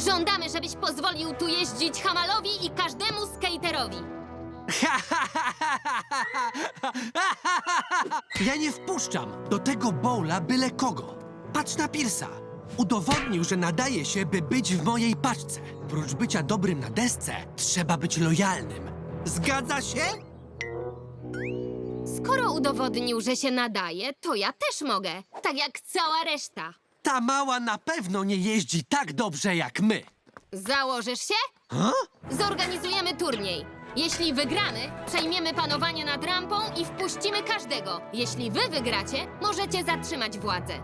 Żądamy, żebyś pozwolił tu jeździć Hamalowi i każdemu skaterowi. Ja nie wpuszczam do tego bowla byle kogo. Patrz na Pirsa. Udowodnił, że nadaje się, by być w mojej paczce. Prócz bycia dobrym na desce, trzeba być lojalnym. Zgadza się? Skoro udowodnił, że się nadaje, to ja też mogę. Tak jak cała reszta. Ta mała na pewno nie jeździ tak dobrze jak my. Założysz się? Ha? Zorganizujemy turniej. Jeśli wygramy, przejmiemy panowanie nad rampą i wpuścimy każdego. Jeśli wy wygracie, możecie zatrzymać władzę.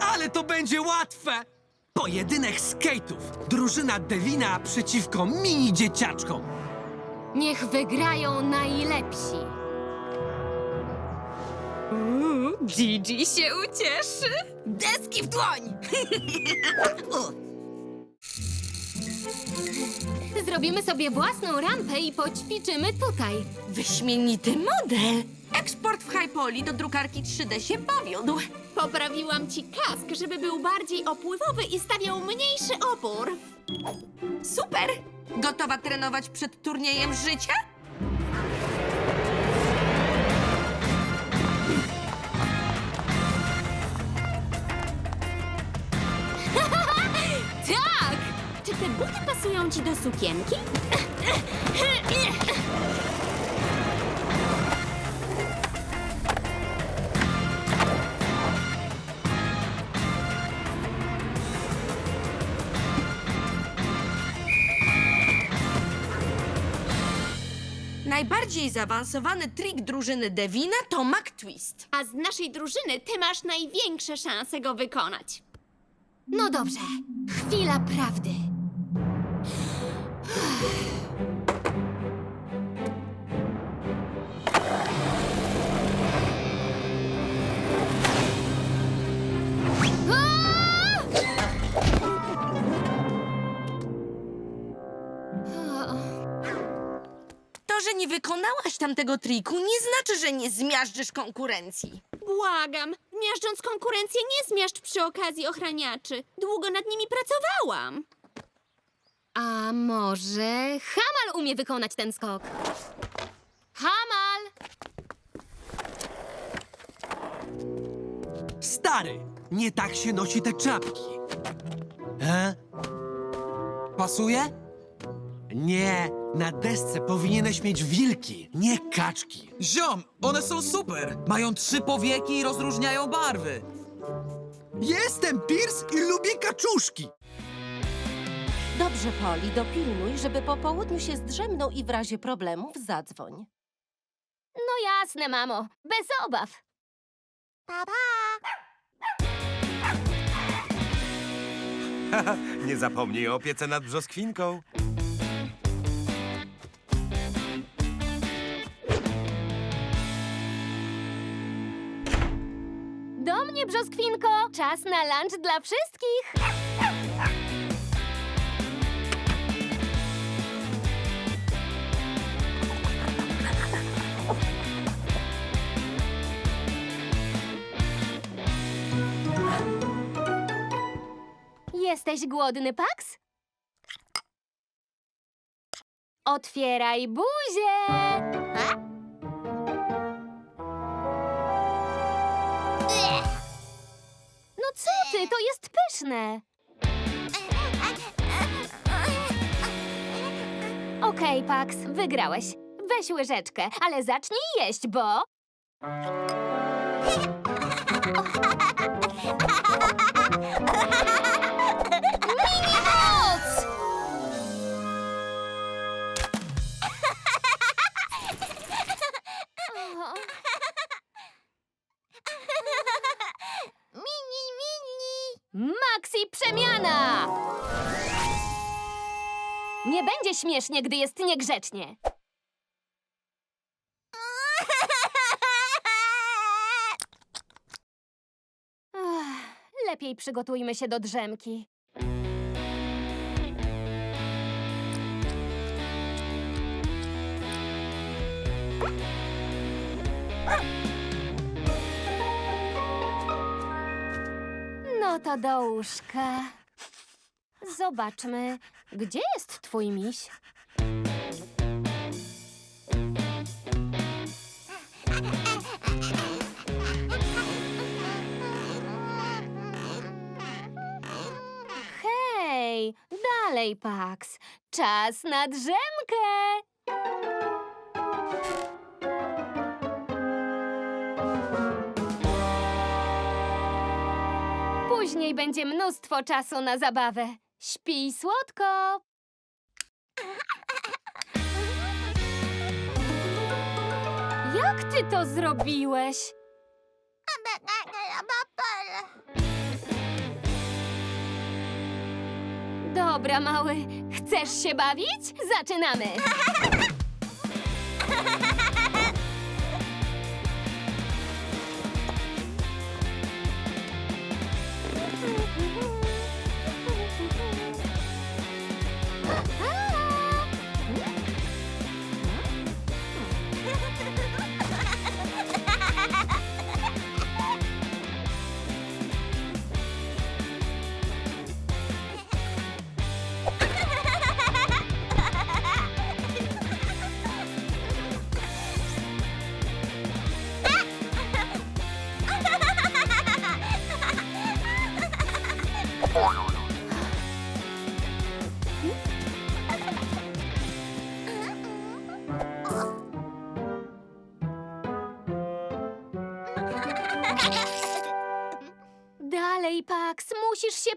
Ale to będzie łatwe! Pojedynek skate'ów. Drużyna Devina przeciwko mini dzieciaczkom. Niech wygrają najlepsi. Gigi się ucieszy. Deski w dłoń! Zrobimy sobie własną rampę i poćwiczymy tutaj. Wyśmienity model! Eksport w Hypoli do drukarki 3D się powiódł. Poprawiłam ci kask, żeby był bardziej opływowy i stawiał mniejszy opór. Super! Gotowa trenować przed turniejem życia? Te buty pasują ci do sukienki? Najbardziej zaawansowany trik drużyny Devina to McTwist. A z naszej drużyny ty masz największe szanse go wykonać. No dobrze. Chwila prawdy. Wykonałaś tamtego triku, nie znaczy, że nie zmiażdżysz konkurencji. Błagam, miażdżąc konkurencję nie zmiażdż przy okazji ochraniaczy. Długo nad nimi pracowałam. A może Hamal umie wykonać ten skok? Hamal! Stary, nie tak się nosi te czapki. E? Pasuje? Nie, na desce powinieneś mieć wilki, nie kaczki. Ziom, one są super! Mają trzy powieki i rozróżniają barwy. Jestem Pierce i lubię kaczuszki. Dobrze, Poli, dopilnuj, żeby po południu się zdrzemnął i w razie problemów zadzwoń. No jasne, mamo. Bez obaw. Nie zapomnij o opiece nad brzoskwinką. Do mnie, brzoskwinko. Czas na lunch dla wszystkich. Jesteś głodny, Pax? Otwieraj buzię! No co ty, to jest pyszne! Okej, Pax, wygrałeś. Weź łyżeczkę, ale zacznij jeść, bo... śmiesznie, gdy jest niegrzecznie. Lepiej przygotujmy się do drzemki. No to do łóżka. Zobaczmy, gdzie jest twój miś? Hej, dalej, Pax. Czas na drzemkę. Później będzie mnóstwo czasu na zabawę. Śpij słodko. Jak ty to zrobiłeś? Dobra, mały. Chcesz się bawić? Zaczynamy.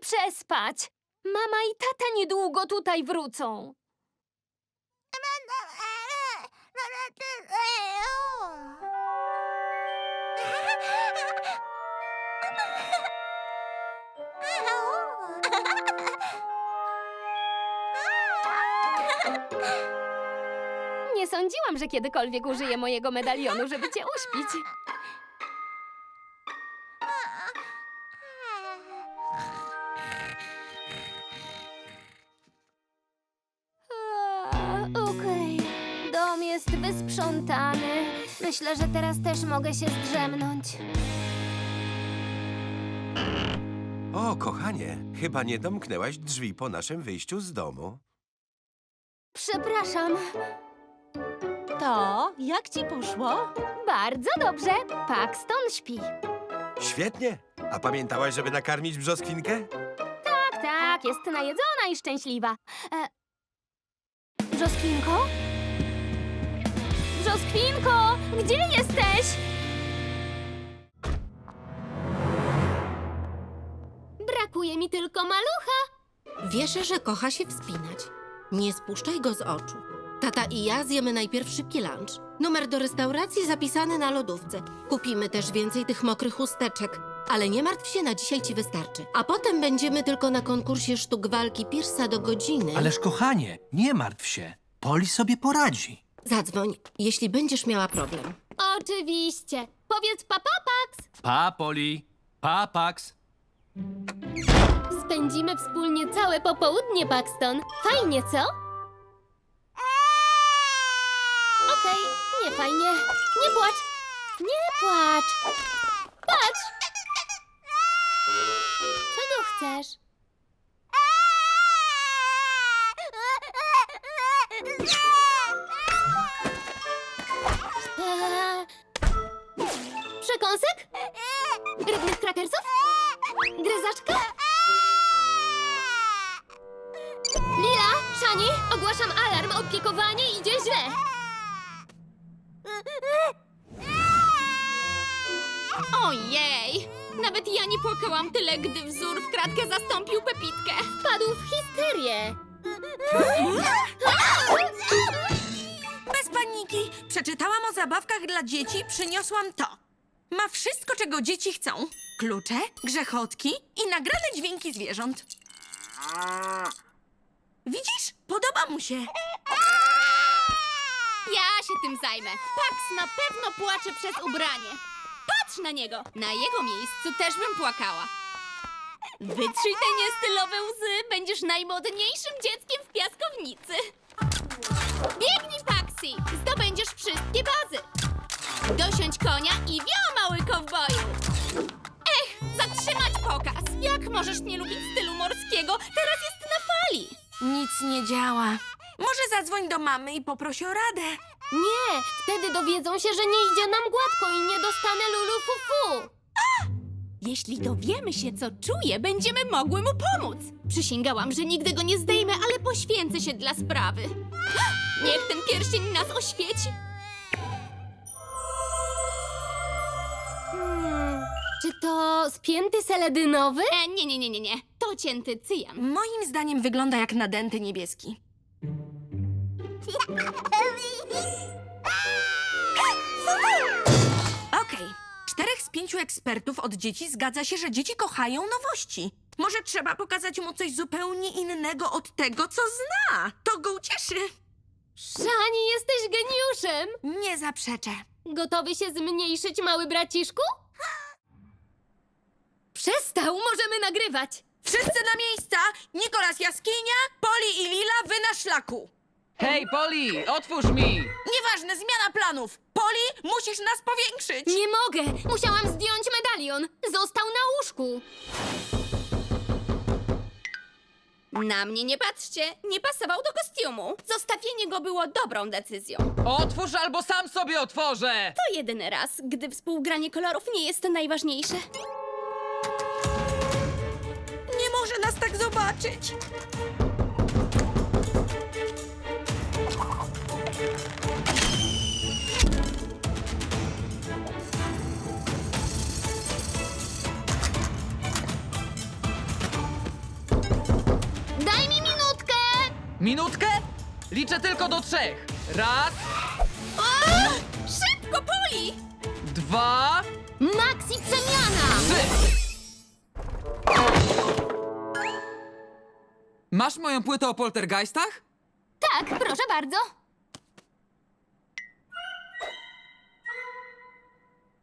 przespać. Mama i tata niedługo tutaj wrócą. Nie sądziłam, że kiedykolwiek użyję mojego medalionu, żeby cię uśpić. Myślę, że teraz też mogę się zdrzemnąć. O, kochanie, chyba nie domknęłaś drzwi po naszym wyjściu z domu. Przepraszam, To, jak ci poszło? bardzo dobrze. Paxton śpi. Świetnie! A pamiętałaś, żeby nakarmić brzoskwinkę? Tak, tak, jest najedzona i szczęśliwa. E... Brzoskwinko? Brzoskwinko, gdzie jesteś? Brakuje mi tylko malucha. Wierzę, że kocha się wspinać. Nie spuszczaj go z oczu. Tata i ja zjemy najpierw szybki lunch. Numer do restauracji zapisany na lodówce. Kupimy też więcej tych mokrych chusteczek. Ale nie martw się, na dzisiaj ci wystarczy. A potem będziemy tylko na konkursie sztuk walki Piersa do godziny. Ależ kochanie, nie martw się. Poli sobie poradzi. Zadzwoń, jeśli będziesz miała problem. Oczywiście. Powiedz papa, Pax. Pa, Poli. Pa, Pax. Spędzimy wspólnie całe popołudnie, Paxton. Fajnie, co? Okej, nie fajnie. Nie płacz. Nie płacz. Patrz. Czego chcesz? Przekąsek? Rybnych krakersów? Gryzaczka? Lila, Szani, ogłaszam alarm. Opiekowanie idzie źle. Ojej! Nawet ja nie płakałam tyle, gdy wzór w kratkę zastąpił Pepitkę. Wpadł w histerię. Bez paniki! Przeczytałam o zabawkach dla dzieci i przyniosłam to. Ma wszystko, czego dzieci chcą. Klucze, grzechotki i nagrane dźwięki zwierząt. Widzisz? Podoba mu się. Ja się tym zajmę. Pax na pewno płacze przez ubranie. Patrz na niego. Na jego miejscu też bym płakała. Wytrzyj te niestylowe łzy. Będziesz najmodniejszym dzieckiem w piaskownicy. Biegnij, Paxi. Zdobędziesz wszystkie bazy. Dosiądź konia i wio, mały kowboju. Ech, zatrzymać pokaz. Jak możesz nie lubić stylu morskiego? Teraz jest na Nic nie działa. Może zadzwoń do mamy i poprosi o radę. Nie, wtedy dowiedzą się, że nie idzie nam gładko i nie dostanę lulu fufu. Jeśli dowiemy się, co czuje, będziemy mogły mu pomóc. Przysięgałam, że nigdy go nie zdejmę, ale poświęcę się dla sprawy. Niech ten pierścień nas oświeci. Czy to spięty seledynowy? E, nie, nie, nie, nie, nie. To cięty cyjan. Moim zdaniem wygląda jak nadęty niebieski. Okej. Czterech z pięciu ekspertów od dzieci zgadza się, że dzieci kochają nowości. Może trzeba pokazać mu coś zupełnie innego od tego, co zna. To go ucieszy. Szani, jesteś geniuszem! Nie zaprzeczę. Gotowy się zmniejszyć, mały braciszku? Przestał, możemy nagrywać! Wszyscy na miejsca! Nikolas Jaskinia, Poli i Lila, wy na szlaku. Hej, Poli, otwórz mi! Nieważne, zmiana planów. Poli, musisz nas powiększyć. Nie mogę! Musiałam zdjąć medalion! Został na łóżku! Na mnie nie patrzcie, nie pasował do kostiumu. Zostawienie go było dobrą decyzją. Otwórz albo sam sobie otworzę! To jedyny raz, gdy współgranie kolorów nie jest najważniejsze. Może nas tak zobaczyć. Daj mi minutkę! Minutkę? Liczę tylko do trzech. Raz, Szybko, Poli! dwa, Maxi przemiana! trzy! Masz moją płytę o poltergeistach? Tak, proszę bardzo.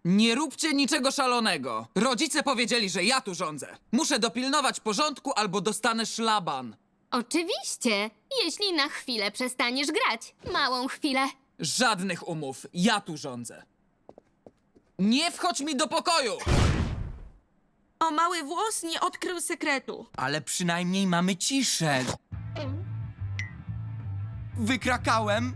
Nie róbcie niczego szalonego. Rodzice powiedzieli, że ja tu rządzę. Muszę dopilnować porządku albo dostanę szlaban. Oczywiście, jeśli na chwilę przestaniesz grać. Małą chwilę. Żadnych umów. Ja tu rządzę. Nie wchodź mi do pokoju! O mały włos nie odkrył sekretu. Ale przynajmniej mamy ciszę. Wykrakałem.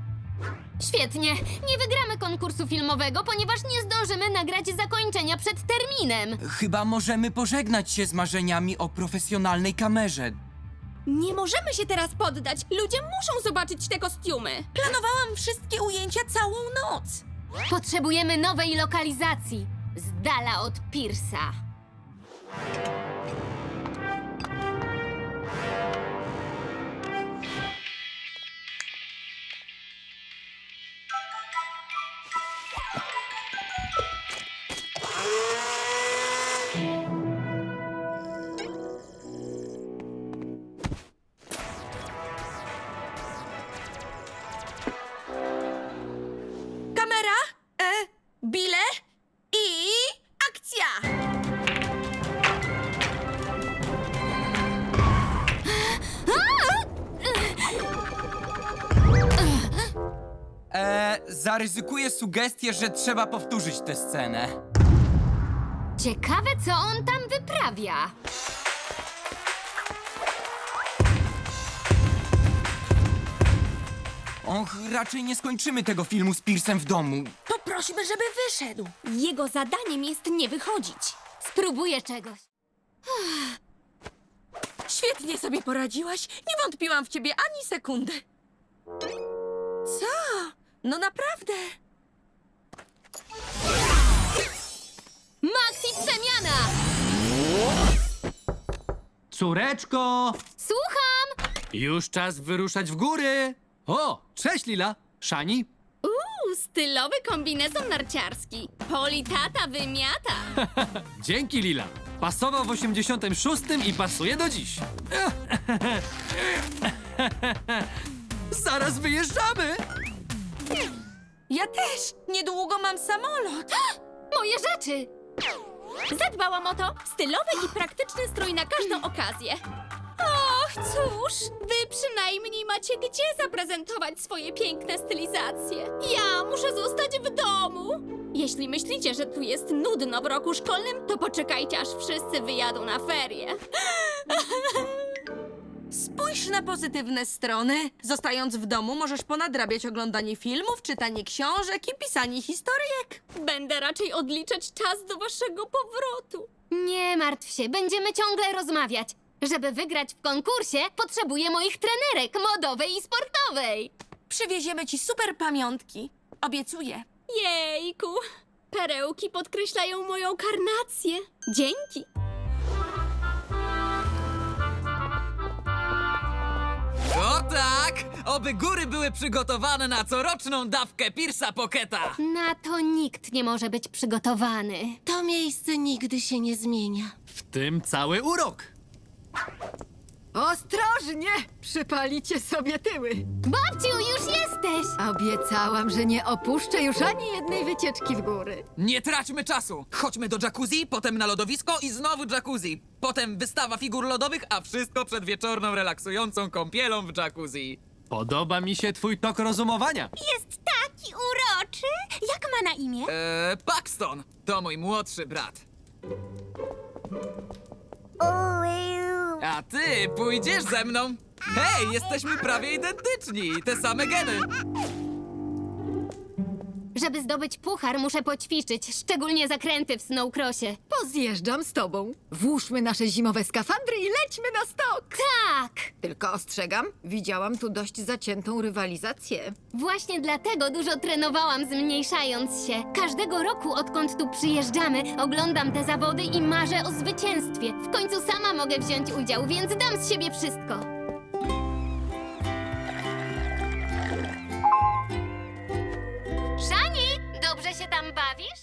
Świetnie. Nie wygramy konkursu filmowego, ponieważ nie zdążymy nagrać zakończenia przed terminem. Chyba możemy pożegnać się z marzeniami o profesjonalnej kamerze. Nie możemy się teraz poddać. Ludzie muszą zobaczyć te kostiumy. Planowałam wszystkie ujęcia całą noc. Potrzebujemy nowej lokalizacji. Z dala od Piersa. Thank you. Zaryzykuję sugestię, że trzeba powtórzyć tę scenę. Ciekawe, co on tam wyprawia. Och, raczej nie skończymy tego filmu z Piersem w domu. Poprośmy, żeby wyszedł. Jego zadaniem jest nie wychodzić. Spróbuję czegoś. Świetnie sobie poradziłaś. Nie wątpiłam w ciebie ani sekundy. No naprawdę. Maxi przemiana! Córeczko! Słucham! Już czas wyruszać w góry! O, cześć Lila! Szani? Uuu, stylowy kombinezon narciarski. Poli tata wymiata. Dzięki Lila! Pasował w 86 i pasuje do dziś. Zaraz wyjeżdżamy! Ja też. Niedługo mam samolot. Moje rzeczy! Zadbałam o to. Stylowy i praktyczny strój na każdą okazję. Och, cóż, wy przynajmniej macie gdzie zaprezentować swoje piękne stylizacje. Ja muszę zostać w domu. Jeśli myślicie, że tu jest nudno w roku szkolnym, to poczekajcie, aż wszyscy wyjadą na ferie. Spójrz na pozytywne strony. Zostając w domu, możesz ponadrabiać oglądanie filmów, czytanie książek i pisanie historyjek. Będę raczej odliczać czas do waszego powrotu. Nie martw się, będziemy ciągle rozmawiać. Żeby wygrać w konkursie, potrzebuję moich trenerek modowej i sportowej. Przywieziemy ci super pamiątki. Obiecuję. Jejku, perełki podkreślają moją karnację. Dzięki. Tak! Oby góry były przygotowane na coroczną dawkę Piersa Pocketa. Na to nikt nie może być przygotowany. To miejsce nigdy się nie zmienia. W tym cały urok. Ostrożnie! Przypalicie sobie tyły. Babciu, już jesteś! Obiecałam, że nie opuszczę już ani jednej wycieczki w góry. Nie traćmy czasu! Chodźmy do jacuzzi, potem na lodowisko i znowu jacuzzi. Potem wystawa figur lodowych, a wszystko przed wieczorną, relaksującą kąpielą w jacuzzi. Podoba mi się twój tok rozumowania. Jest taki uroczy. Jak ma na imię? Eee, Paxton to mój młodszy brat. A ty pójdziesz ze mną? Hej, jesteśmy prawie identyczni, te same geny. Żeby zdobyć puchar, muszę poćwiczyć, szczególnie zakręty w snowcrossie. Pozjeżdżam z tobą. Włóżmy nasze zimowe skafandry i lećmy na stok. Tak! Tylko ostrzegam, widziałam tu dość zaciętą rywalizację. Właśnie dlatego dużo trenowałam, zmniejszając się. Każdego roku, odkąd tu przyjeżdżamy, oglądam te zawody i marzę o zwycięstwie. W końcu sama mogę wziąć udział, więc dam z siebie wszystko. bawisz?